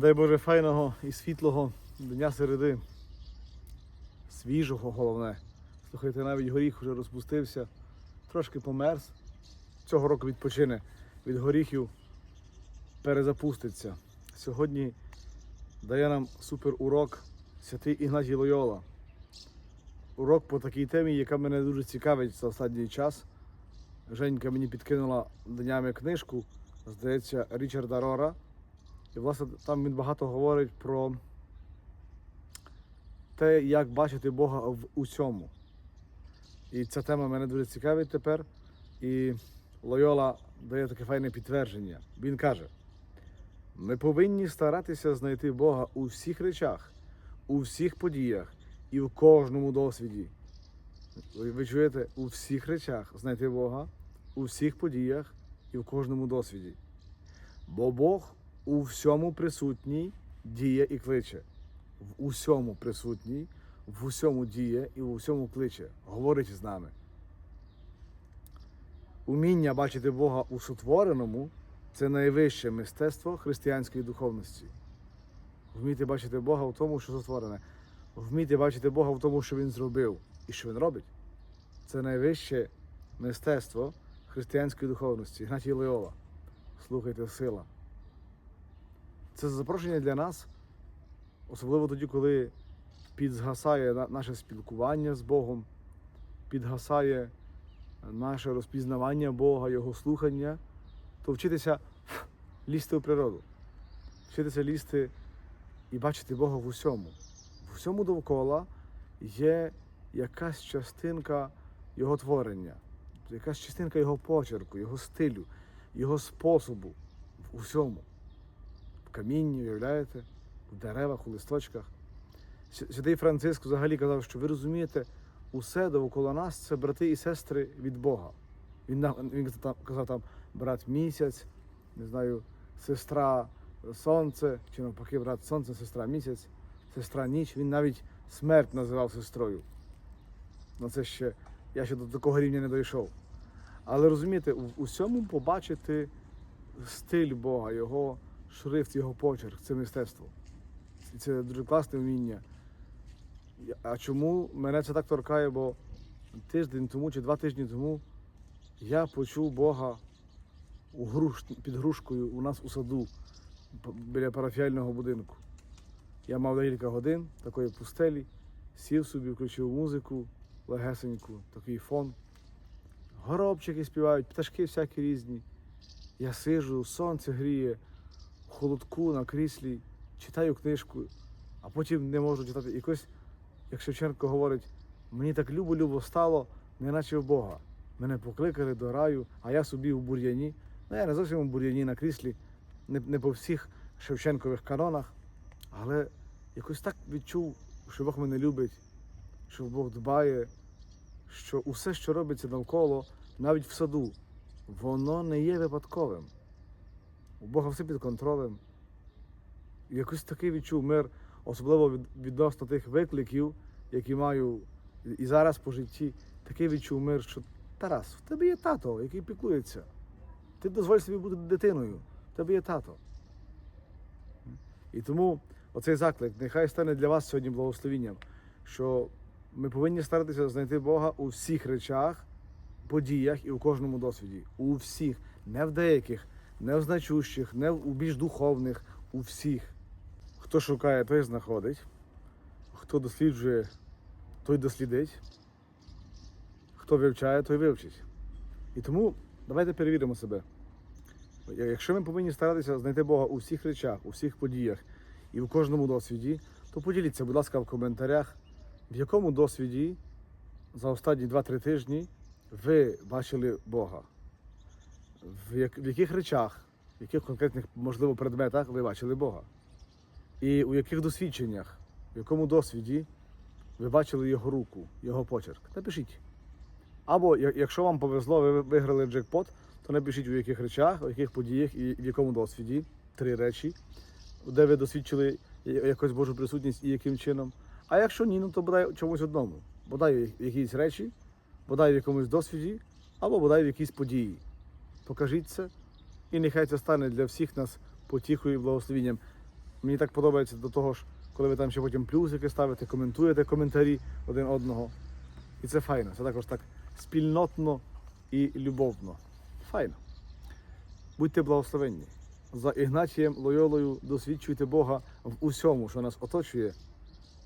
Дай Боже файного і світлого дня середи. Свіжого головне. Слухайте, навіть горіх вже розпустився, трошки померз. Цього року відпочине від горіхів, перезапуститься. Сьогодні дає нам супер урок святий Ігнатій Лойола. Урок по такій темі, яка мене дуже цікавить за останній час. Женька мені підкинула днями книжку, здається, Річарда Рора. І, власне, там він багато говорить про те, як бачити Бога в усьому. І ця тема мене дуже цікавить тепер. І Лойола дає таке файне підтвердження. Він каже: ми повинні старатися знайти Бога у всіх речах, у всіх подіях і в кожному досвіді. Ви, чуєте, у всіх речах знайти Бога, у всіх подіях і в кожному досвіді. Бо Бог у всьому присутній діє і кличе. В усьому присутній, в усьому діє і в усьому кличе, говорить з нами. Уміння бачити Бога у сотвореному це найвище мистецтво християнської духовності. Вміти бачити Бога в тому, що сотворене. Вміти бачити Бога в тому, що Він зробив і що Він робить. Це найвище мистецтво християнської духовності. Гнатій Леола. Слухайте, сила. Це запрошення для нас, особливо тоді, коли підзгасає на- наше спілкування з Богом, підгасає наше розпізнавання Бога, Його слухання, то вчитися лізти у природу, вчитися лізти і бачити Бога в усьому. В усьому довкола є якась частинка Його творення, якась частинка Його почерку, Його стилю, Його способу в усьому в камінні, уявляєте, в деревах, у листочках. Свя- Святий Франциск взагалі казав, що ви розумієте, усе довкола нас це брати і сестри від Бога. Він, він казав там брат місяць, не знаю, сестра сонце, чи навпаки, брат сонце, сестра місяць, сестра ніч. Він навіть смерть називав сестрою. Ну це ще, я ще до такого рівня не дійшов. Але розумієте, в усьому побачити стиль Бога, його шрифт, його почерк, це мистецтво. І це дуже класне вміння. А чому мене це так торкає? Бо тиждень тому чи два тижні тому я почув Бога у груш, під грушкою у нас у саду біля парафіального будинку. Я мав декілька годин такої пустелі, сів собі, включив музику легесеньку, такий фон. Горобчики співають, пташки всякі різні. Я сижу, сонце гріє, холодку на кріслі, читаю книжку, а потім не можу читати. Якось, як Шевченко говорить, мені так любо-любо стало, неначе в Бога. Мене покликали до раю, а я собі у бур'яні. Ну, я не зовсім у бур'яні на кріслі, не, не по всіх Шевченкових канонах, але якось так відчув, що Бог мене любить, що Бог дбає, що усе, що робиться навколо, навіть в саду, воно не є випадковим. У Бога все під контролем. І якось такий відчув мир, особливо від, відносно тих викликів, які маю і зараз по житті, такий відчув мир, що Тарас, в тебе є тато, який піклується. Ти дозволь собі бути дитиною, в тебе є тато. І тому оцей заклик нехай стане для вас сьогодні благословенням, що ми повинні старатися знайти Бога у всіх речах, подіях і у кожному досвіді. У всіх, не в деяких, не в значущих, не у більш духовних, у всіх. Хто шукає, той знаходить, хто досліджує, той дослідить, хто вивчає, той вивчить. І тому давайте перевіримо себе. Якщо ми повинні старатися знайти Бога у всіх речах, у всіх подіях і в кожному досвіді, то поділіться, будь ласка, в коментарях, в якому досвіді за останні 2-3 тижні ви бачили Бога? В, як, в яких речах, в яких конкретних, можливо, предметах ви бачили Бога? І у яких досвідченнях, в якому досвіді ви бачили Його руку, Його почерк? Напишіть. Або якщо вам повезло, ви виграли джекпот, то напишіть у яких речах, у яких подіях і в якому досвіді. Три речі, де ви досвідчили якусь Божу присутність і яким чином. А якщо ні, ну то бодай чомусь одному. Бодай в якійсь речі, бодай в якомусь досвіді, або бодай в якійсь події. Покажіть це, і нехай це стане для всіх нас потіхою і благословенням. Мені так подобається до того ж, коли ви там ще потім плюсики ставите, коментуєте коментарі один одного. І це файно. Це також так спільнотно і любовно. Файно. Будьте благословенні. За Ігнатієм Лойолою досвідчуйте Бога в усьому, що нас оточує,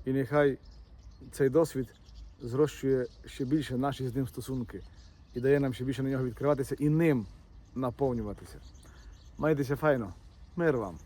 і нехай цей досвід зрощує ще більше наші з ним стосунки і дає нам ще більше на нього відкриватися і ним наповнюватися. Майтеся файно. Мир вам!